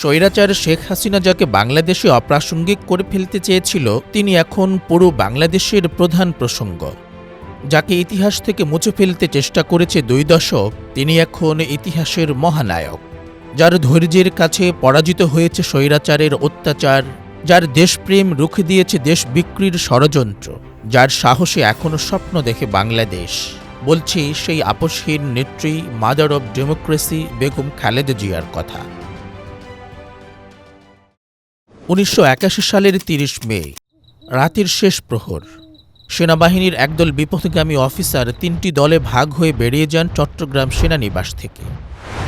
স্বৈরাচার শেখ হাসিনা যাকে বাংলাদেশে অপ্রাসঙ্গিক করে ফেলতে চেয়েছিল, তিনি এখন পুরো বাংলাদেশের প্রধান প্রসঙ্গ। যাকে ইতিহাস থেকে মুছে ফেলতে চেষ্টা করেছে দুই দশক, তিনি এখন ইতিহাসের মহানায়ক। যার ধৈর্যের কাছে পরাজিত হয়েছে স্বৈরাচারের অত্যাচার, যার দেশপ্রেম রুখে দিয়েছে দেশ বিক্রির ষড়যন্ত্র, যার সাহসে এখনও স্বপ্ন দেখে বাংলাদেশ, বলছি সেই আপসহীন নেত্রী mother of democracy Begum Khaleda জিয়ার কথা। উনিশশো একাশি সালের তিরিশ মে, রাতের শেষ প্রহর। সেনাবাহিনীর একদল বিপথগামী অফিসার তিনটি দলে ভাগ হয়ে বেরিয়ে যান চট্টগ্রাম সেনানিবাস থেকে।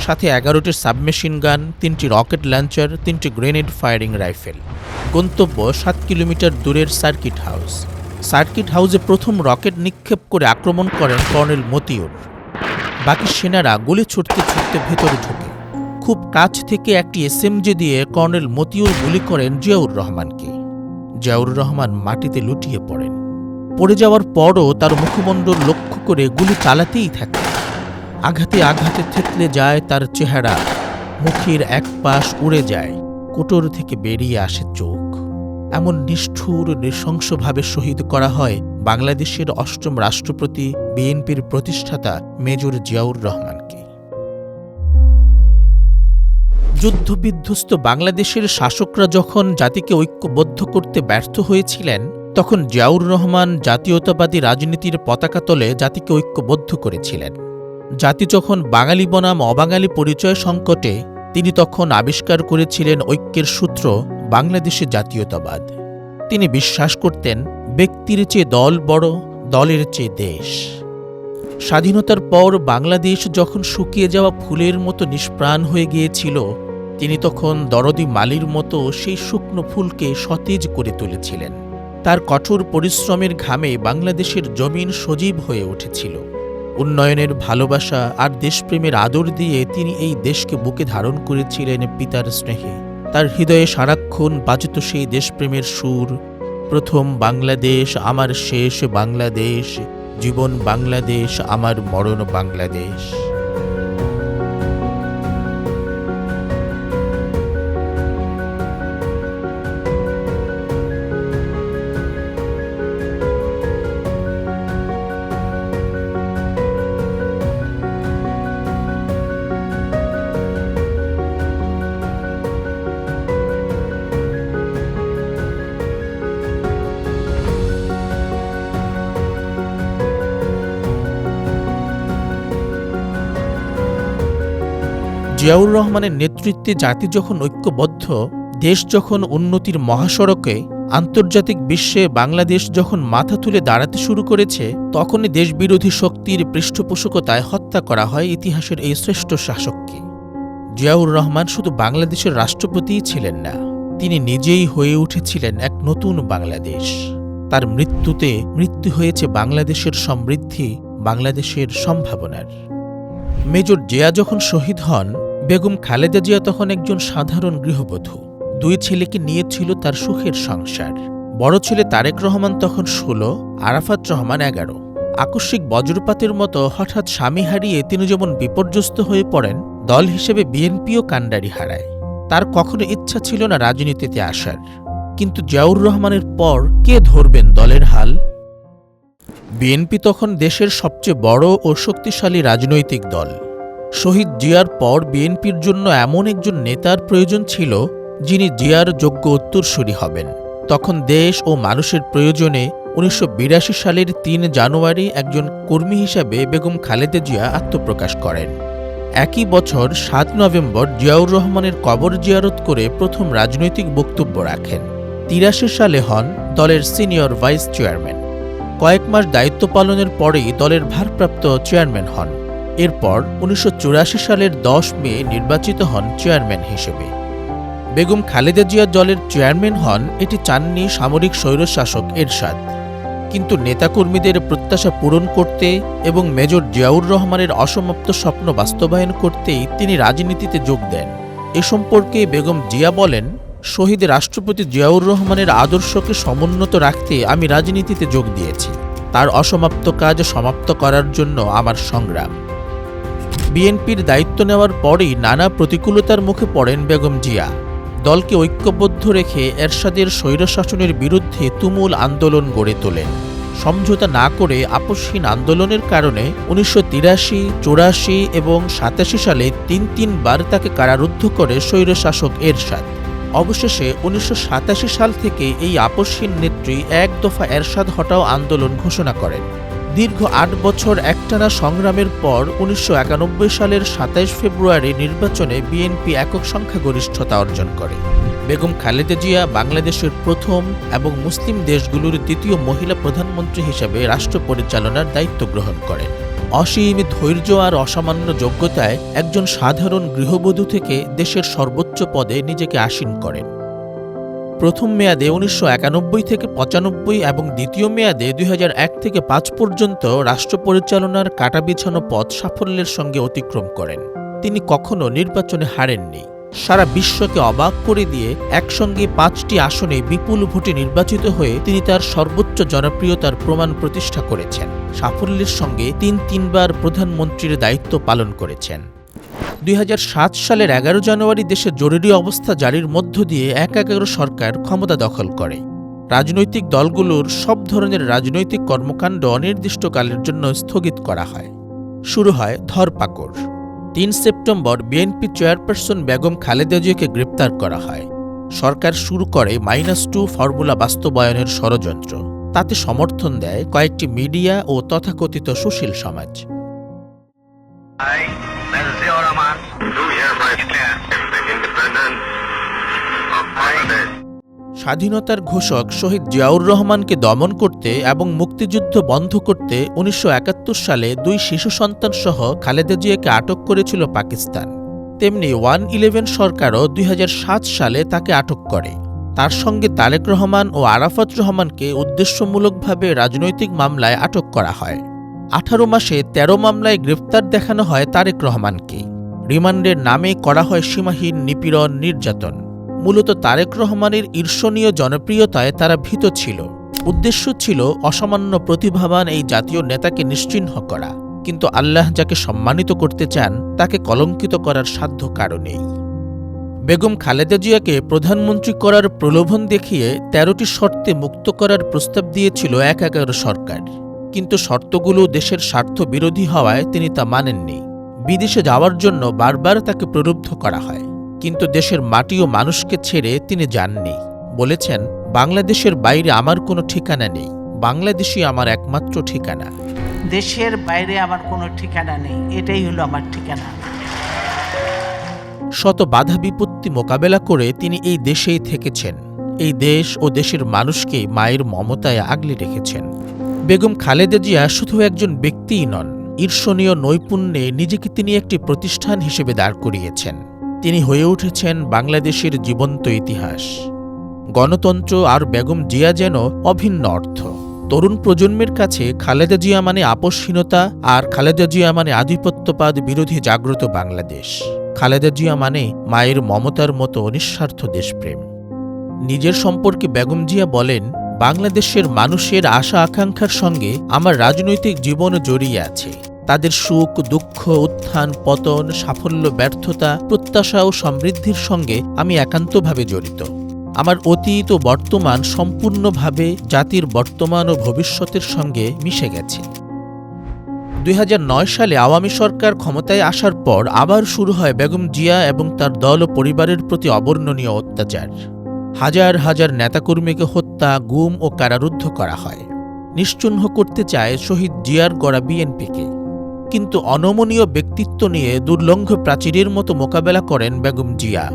সাথে এগারোটি সাবমেশিন গান, তিনটি রকেট লঞ্চার তিনটি গ্রেনেড ফায়ারিং রাইফেল। গন্তব্য সাত কিলোমিটার দূরের সার্কিট হাউস। সার্কিট হাউসে প্রথম রকেট নিক্ষেপ করে আক্রমণ করেন কর্নেল মতিউর। বাকি সেনারা গুলি ছুটতে ছুটতে ভেতরে ঢোকে। খুব কাছ থেকে একটি এসএমজি দিয়ে কর্নেল মতিউর গুলি করেন জিয়াউর রহমানকে। জিয়াউর রহমান মাটিতে লুটিয়ে পড়েন। পড়ে যাওয়ার পরও তার মুখমণ্ডল লক্ষ্য করে গুলি চালাতেই থাকে। আঘাতে আঘাতে থেতলে যায় তার চেহারা, মুখের এক পাশ উড়ে যায়, কোটর থেকে বেরিয়ে আসে চোখ। এমন নিষ্ঠুর, নৃশংসভাবে শহীদ করা হয় বাংলাদেশের অষ্টম রাষ্ট্রপতি, বিএনপির প্রতিষ্ঠাতা মেজর জিয়াউর রহমানকে যুদ্ধবিধ্বস্ত বাংলাদেশের শাসকরা যখন জাতিকে ঐক্যবদ্ধ করতে ব্যর্থ হয়েছিলেন, তখন জিয়াউর রহমান জাতীয়তাবাদী রাজনীতির পতাকা তলে জাতিকে ঐক্যবদ্ধ করেছিলেন। জাতি যখন বাঙালি বনাম অবাঙালি পরিচয় সংকটে, তিনি তখন আবিষ্কার করেছিলেন ঐক্যের সূত্র বাংলাদেশে জাতীয়তাবাদ। তিনি বিশ্বাস করতেন, ব্যক্তির চেয়ে দল বড়, দলের চেয়ে দেশ। স্বাধীনতার পর বাংলাদেশ যখন শুকিয়ে যাওয়া ফুলের মতো নিষ্প্রাণ হয়ে গিয়েছিল তিনি তখন দরদি মালির মতো সেই শুকনো ফুলকে সতেজ করে তুলেছিলেন। তার কঠোর পরিশ্রমের ঘামে বাংলাদেশের জমিন সজীব হয়ে উঠেছিল। উন্নয়নের ভালোবাসা আর দেশপ্রেমের আদর দিয়ে তিনি এই দেশকে বুকে ধারণ করেছিলেন পিতার স্নেহে। তার হৃদয়ে সারাক্ষণ বাজত সেই দেশপ্রেমের সুর, প্রথম বাংলাদেশ, আমার শেষ বাংলাদেশ, জীবন বাংলাদেশ, আমার মরণ বাংলাদেশ। জিয়াউর রহমানের নেতৃত্বে জাতি যখন ঐক্যবদ্ধ, দেশ যখন উন্নতির মহাসড়কে, আন্তর্জাতিক বিশ্বে বাংলাদেশ যখন মাথা তুলে দাঁড়াতে শুরু করেছে, তখনই দেশবিরোধী শক্তির পৃষ্ঠপোষকতায় হত্যা করা হয় ইতিহাসের এই শ্রেষ্ঠ শাসককে। জিয়াউর রহমান শুধু বাংলাদেশের রাষ্ট্রপতিই ছিলেন না, তিনি নিজেই হয়ে উঠেছিলেন এক নতুন বাংলাদেশ। তার মৃত্যুতে মৃত্যু হয়েছে বাংলাদেশের সমৃদ্ধি, বাংলাদেশের সম্ভাবনার। মেজর জিয়া যখন শহীদ হন বেগম খালেদা জিয়া তখন একজন সাধারণ গৃহবধূ। দুই ছেলেকে নিয়েছিল তার সুখের সংসার। বড় ছেলে তারেক রহমান তখন ষোলো, আরাফাত রহমান এগারো। আকস্মিক বজ্রপাতের মতো হঠাৎ স্বামী হারিয়ে তিনি যেমন বিপর্যস্ত হয়ে পড়েন, দল হিসেবে বিএনপিও কাণ্ডারি হারায়। তার কখনো ইচ্ছা ছিল না রাজনীতিতে আসার। কিন্তু জিয়াউর রহমানের পর কে ধরবেন দলের হাল? বিএনপি তখন দেশের সবচেয়ে বড় ও শক্তিশালী রাজনৈতিক দল। শহীদ জিয়ার পর বিএনপির জন্য এমন একজন নেতার প্রয়োজন ছিল, যিনি জিয়ার যোগ্য উত্তরসূরি হবেন। তখন দেশ ও মানুষের প্রয়োজনে উনিশশো বিরাশি সালের তিন জানুয়ারি একজন কর্মী হিসাবে বেগম খালেদা জিয়া আত্মপ্রকাশ করেন। একই বছর সাত নভেম্বর জিয়াউর রহমানের কবর জিয়ারত করে প্রথম রাজনৈতিক বক্তব্য রাখেন। তিরাশি সালে হন দলের সিনিয়র ভাইস চেয়ারম্যান। কয়েক মাস দায়িত্ব পালনের পরেই দলের ভারপ্রাপ্ত চেয়ারম্যান হন। এরপর উনিশশো চুরাশি সালের দশ মে নির্বাচিত হন চেয়ারম্যান হিসেবে। বেগম খালেদা জিয়া দলের চেয়ারম্যান হন এটি চাননি সামরিক স্বৈরশাসক এরশাদ। কিন্তু নেতাকর্মীদের প্রত্যাশা পূরণ করতে এবং মেজর জিয়াউর রহমানের অসমাপ্ত স্বপ্ন বাস্তবায়ন করতেই তিনি রাজনীতিতে যোগ দেন। এ সম্পর্কে বেগম জিয়া বলেন, শহীদ রাষ্ট্রপতি জিয়াউর রহমানের আদর্শকে সমুন্নত রাখতে আমি রাজনীতিতে যোগ দিয়েছি। তার অসমাপ্ত কাজ সমাপ্ত করার জন্য আমার সংগ্রাম। বিএনপির দায়িত্ব নেওয়ার পরেই নানা প্রতিকূলতার মুখে পড়েন বেগম জিয়া। দলকে ঐক্যবদ্ধ রেখে এরশাদের স্বৈরশাসনের বিরুদ্ধে তুমুল আন্দোলন গড়ে তোলেন। সমঝোতা না করে আপসহীন আন্দোলনের কারণে উনিশশো তিরাশি, চৌরাশি এবং সাতাশি সালে তিন তিনবার তাকে কারারুদ্ধ করে স্বৈরশাসক এরশাদ। অবশেষে উনিশশো সাতাশি সাল থেকে এই আপসহীন নেত্রী এক দফা এরশাদ হটাও আন্দোলন ঘোষণা করেন। দীর্ঘ আট বছর একটানা সংগ্রামের পর উনিশশো একানব্বই সালের সাতাইশ ফেব্রুয়ারি নির্বাচনে বিএনপি একক সংখ্যাগরিষ্ঠতা অর্জন করে। বেগম খালেদা জিয়া বাংলাদেশের প্রথম এবং মুসলিম দেশগুলোর দ্বিতীয় মহিলা প্রধানমন্ত্রী হিসেবে রাষ্ট্র পরিচালনার দায়িত্ব গ্রহণ করেন। অসীম ধৈর্য আর অসামান্য যোগ্যতায় একজন সাধারণ গৃহবধূ থেকে দেশের সর্বোচ্চ পদে নিজেকে আসীন করেন। প্রথম মেয়াদে উনিশশো একানব্বই থেকে পঁচানব্বই এবং দ্বিতীয় মেয়াদে দুই হাজার এক থেকে পাঁচ পর্যন্ত রাষ্ট্র পরিচালনার কাটা বিছানো পথ সাফল্যের সঙ্গে অতিক্রম করেন। তিনি কখনো নির্বাচনে হারেননি। সারা বিশ্বকে অবাক করে দিয়ে একসঙ্গে পাঁচটি আসনে বিপুল ভোটে নির্বাচিত হয়ে তিনি তার সর্বোচ্চ জনপ্রিয়তার প্রমাণ প্রতিষ্ঠা করেছেন। সাফল্যের সঙ্গে তিন তিনবার প্রধানমন্ত্রীর দায়িত্ব পালন করেছেন। দুই হাজার সাত সালের এগারো জানুয়ারি দেশে জরুরি অবস্থা জারির মধ্য দিয়ে এক এগারো সরকার ক্ষমতা দখল করে। রাজনৈতিক দলগুলোর সব ধরনের রাজনৈতিক কর্মকাণ্ড অনির্দিষ্টকালের জন্য স্থগিত করা হয়। শুরু হয় ধরপাকড়। তিন September BNP chairperson Begum Khaleda জিয়াকে গ্রেপ্তার করা হয়। সরকার শুরু করে মাইনাস টু ফর্মুলা বাস্তবায়নের ষড়যন্ত্র। তাতে সমর্থন দেয় কয়েকটি মিডিয়া ও তথাকথিত সুশীল সমাজ। স্বাধীনতার ঘোষক শহীদ জিয়াউর রহমানকে দমন করতে এবং মুক্তিযুদ্ধ বন্ধ করতে উনিশশো একাত্তর সালে দুই শিশু সন্তান সহ খালেদা জিয়াকে আটক করেছিল পাকিস্তান। তেমনি ওয়ান ইলেভেন সরকারও দুই হাজার সাত সালে তাকে আটক করে। তার সঙ্গে তারেক রহমান ও আরাফাত রহমানকে উদ্দেশ্যমূলকভাবে রাজনৈতিক মামলায় আটক করা হয়। আঠারো মাসে ১৩ মামলায় গ্রেফতার দেখানো হয় তারেক রহমানকে। রিমান্ডের নামে করা হয় সীমাহীন নিপীড়ন নির্যাতন। মূলত তারেক রহমানের ঈর্ষণীয় জনপ্রিয়তায় তারা ভীত ছিল। উদ্দেশ্য ছিল অসামান্য প্রতিভাবান এই জাতীয় নেতাকে নিশ্চিহ্ন করা। কিন্তু আল্লাহ যাকে সম্মানিত করতে চান, তাকে কলঙ্কিত করার সাধ্য কারণেই বেগম খালেদা জিয়াকে প্রধানমন্ত্রী করার প্রলোভন দেখিয়ে তেরোটি শর্তে মুক্ত করার প্রস্তাব দিয়েছিল এক এগারো সরকার। কিন্তু শর্তগুলো দেশের স্বার্থ বিরোধী হওয়ায় তিনি তা মানেননি। বিদেশে যাওয়ার জন্য বারবার তাকে প্রলুব্ধ করা হয়। কিন্তু দেশের মাটি ও মানুষকে ছেড়ে তিনি যাননি। বলেছেন বাংলাদেশের বাইরে আমার কোনো ঠিকানা নেই। বাংলাদেশই আমার একমাত্র ঠিকানা। দেশের বাইরে আমার কোনো ঠিকানা নেই। এটাই হলো আমার ঠিকানা। শত বাধা বিপত্তি মোকাবেলা করে তিনি এই দেশেই থেকেছেন। এই দেশ ও দেশের মানুষকে মায়ের মমতায় আগলে রেখেছেন। বেগম খালেদা জিয়া শুধু একজন ব্যক্তিই নন, ঈর্ষণীয় নৈপুণ্যে নিজেকে তিনি একটি প্রতিষ্ঠান হিসেবে দাঁড় করিয়েছেন। তিনি হয়ে উঠেছেন বাংলাদেশের জীবন্ত ইতিহাস। গণতন্ত্র আর বেগম জিয়া যেন অভিন্ন অর্থ। তরুণ প্রজন্মের কাছে খালেদা জিয়া মানে আপসহীনতা আর খালেদা জিয়া মানে আধিপত্যবাদ বিরোধী জাগ্রত বাংলাদেশ। খালেদা জিয়া মানে মায়ের মমতার মতো নিঃস্বার্থ দেশপ্রেম। নিজের সম্পর্কে বেগম জিয়া বলেন বাংলাদেশের মানুষের আশা আকাঙ্ক্ষার সঙ্গে আমার রাজনৈতিক জীবন জড়িয়ে আছে। তাদের সুখ, দুঃখ, উত্থান, পতন, সাফল্য, ব্যর্থতা, প্রত্যাশা ও সমৃদ্ধির সঙ্গে আমি একান্তভাবে জড়িত। আমার অতীত ও বর্তমান সম্পূর্ণভাবে জাতির বর্তমান ও ভবিষ্যতের সঙ্গে মিশে গেছে। দুই হাজার নয় সালে আওয়ামী সরকার ক্ষমতায় আসার পর আবার শুরু হয় বেগম জিয়া এবং তার দল ও পরিবারের প্রতি অবর্ণনীয় অত্যাচার। হাজার হাজার নেতাকর্মীকে হত্যা গুম ও কারারুদ্ধ করা হয়। নিশ্চিহ্ন করতে চায় শহীদ জিয়ার গড়া বিএনপিকে। কিন্তু অনমনীয় ব্যক্তিত্ব নিয়ে দুর্লঙ্ঘ প্রাচীরের মতো মোকাবেলা করেন বেগম জিয়া।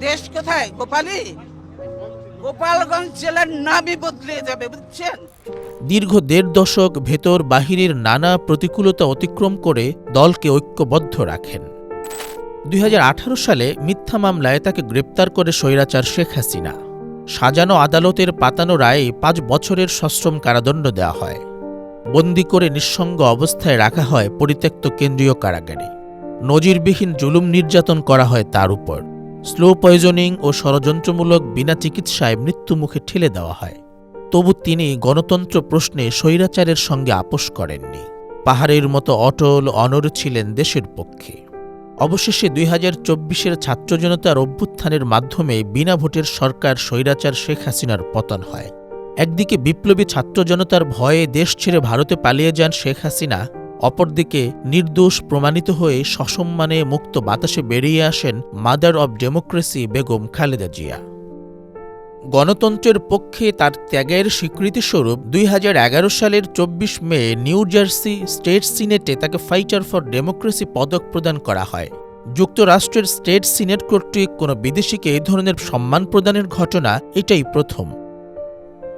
দেশ কোথায়? গোপালী গোপালগঞ্জ জেলার নামই বদলে যাবে বুঝছেন? দীর্ঘ দেড় দশক ভেতর বাহিরের নানা প্রতিকূলতা অতিক্রম করে দলকে ঐক্যবদ্ধ রাখেন। দুই হাজার আঠারো সালে মিথ্যা মামলায় তাকে গ্রেপ্তার করে স্বৈরাচার শেখ হাসিনা। সাজানো আদালতের পাতানো রায়ে পাঁচ বছরের সশ্রম কারাদণ্ড দেওয়া হয়। বন্দি করে নিঃসঙ্গ অবস্থায় রাখা হয় পরিত্যক্ত কেন্দ্রীয় কারাগারে। নজিরবিহীন জুলুম নির্যাতন করা হয় তার উপর। স্লো পয়জনিং ও ষড়যন্ত্রমূলক বিনা চিকিৎসায় মৃত্যুমুখে ঠেলে দেওয়া হয়। তবু তিনি গণতন্ত্র প্রশ্নে স্বৈরাচারের সঙ্গে আপোষ করেননি। পাহাড়ের মতো অটল অনর ছিলেন দেশের পক্ষে। অবশেষে দুই হাজার চব্বিশের ছাত্র জনতার অভ্যুত্থানের মাধ্যমে বিনা ভোটের সরকার স্বৈরাচার শেখ হাসিনার পতন হয়। একদিকে বিপ্লবী ছাত্র জনতার ভয়ে দেশ ছেড়ে ভারতে পালিয়ে যান শেখ হাসিনা, অপরদিকে নির্দোষ প্রমাণিত হয়ে সসম্মানে মুক্ত বাতাসে বেরিয়ে আসেন mother of democracy Begum Khaleda Zia. গণতন্ত্রের পক্ষে তার ত্যাগের স্বীকৃতিস্বরূপ দুই হাজার এগারো সালের চব্বিশ মে নিউ জার্সি স্টেট সিনেটে তাকে ফাইটার ফর ডেমোক্রেসি পদক প্রদান করা হয়। যুক্তরাষ্ট্রের স্টেট সিনেট কর্তৃক কোনো বিদেশিকে এই ধরনের সম্মান প্রদানের ঘটনা এটাই প্রথম।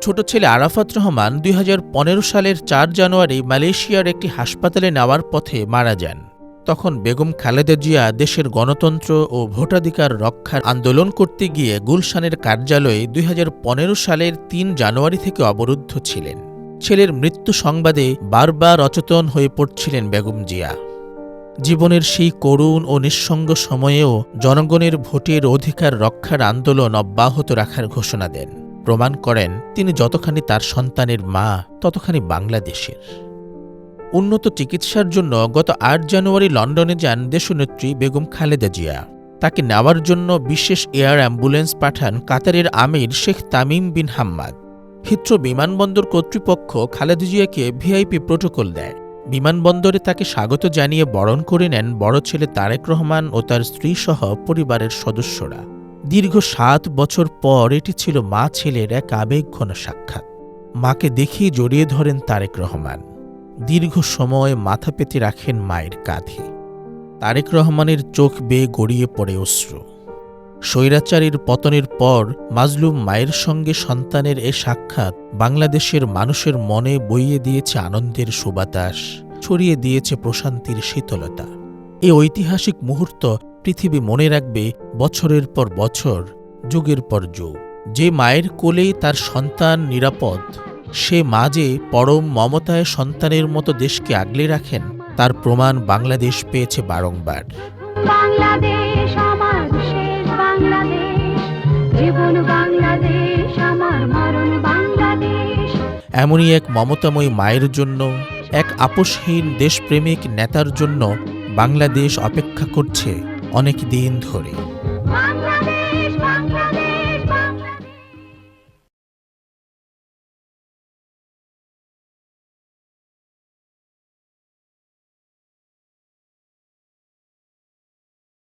ছোট ছেলে আরাফাত রহমান দুই হাজার পনেরো সালের চার জানুয়ারি মালয়েশিয়ার একটি হাসপাতালে নেওয়ার পথে মারা যান। তখন বেগম খালেদা জিয়া দেশের গণতন্ত্র ও ভোটাধিকার রক্ষার আন্দোলন করতে গিয়ে গুলশানের কার্যালয়ে দুই হাজার পনেরো সালের তিন জানুয়ারি থেকে অবরুদ্ধ ছিলেন। ছেলের মৃত্যু সংবাদে বারবার অচেতন হয়ে পড়ছিলেন বেগম জিয়া। জীবনের সেই করুণ ও নিঃসঙ্গ সময়েও জনগণের ভোটের অধিকার রক্ষার আন্দোলন অব্যাহত রাখার ঘোষণা দেন। প্রমাণ করেন, তিনি যতখানি তার সন্তানের মা, ততখানি বাংলাদেশের। উন্নত চিকিৎসার জন্য গত আট জানুয়ারি লন্ডনে যান দেশনেত্রী বেগম খালেদা জিয়া। তাকে নেওয়ার জন্য বিশেষ এয়ার অ্যাম্বুলেন্স পাঠান কাতারের আমির Sheikh Tamim bin Hamad. Heathrow বিমানবন্দর কর্তৃপক্ষ খালেদা জিয়াকে ভিআইপি প্রোটোকল দেয়। বিমানবন্দরে তাকে স্বাগত জানিয়ে বরণ করে নেন বড় ছেলে তারেক রহমান ও তার স্ত্রী সহ পরিবারের সদস্যরা। দীর্ঘ সাত বছর পর এটি ছিল মা ছেলের এক আবেগঘন সাক্ষাৎ। মাকে দেখেই জড়িয়ে ধরেন তারেক রহমান। দীর্ঘ সময় মাথা পেতে রাখেন মায়ের কাঁধে। তারেক রহমানের চোখ বেয়ে গড়িয়ে পড়ে অশ্রু। স্বৈরাচারীর পতনের পর মাজলুম মায়ের সঙ্গে সন্তানের এ সাক্ষাৎ বাংলাদেশের মানুষের মনে বইয়ে দিয়েছে আনন্দের সুবাতাস, ছড়িয়ে দিয়েছে প্রশান্তির শীতলতা। এ ঐতিহাসিক মুহূর্ত পৃথিবী মনে রাখবে বছরের পর বছর, যুগের পর যুগ। যে মায়ের কোলেই তার সন্তান নিরাপদ সে মা যে পরম মমতায় সন্তানের মতো দেশকে আগলে রাখেন তার প্রমাণ বাংলাদেশ পেয়েছে বারংবার। বাংলাদেশ আমার শেষ বাংলাদেশ জীবন বাংলাদেশ আমার মরণ বাংলাদেশ। এমনই এক মমতাময়ী মায়ের জন্য এক আপোষহীন দেশপ্রেমিক নেতার জন্য বাংলাদেশ অপেক্ষা করছে অনেক দিন ধরে।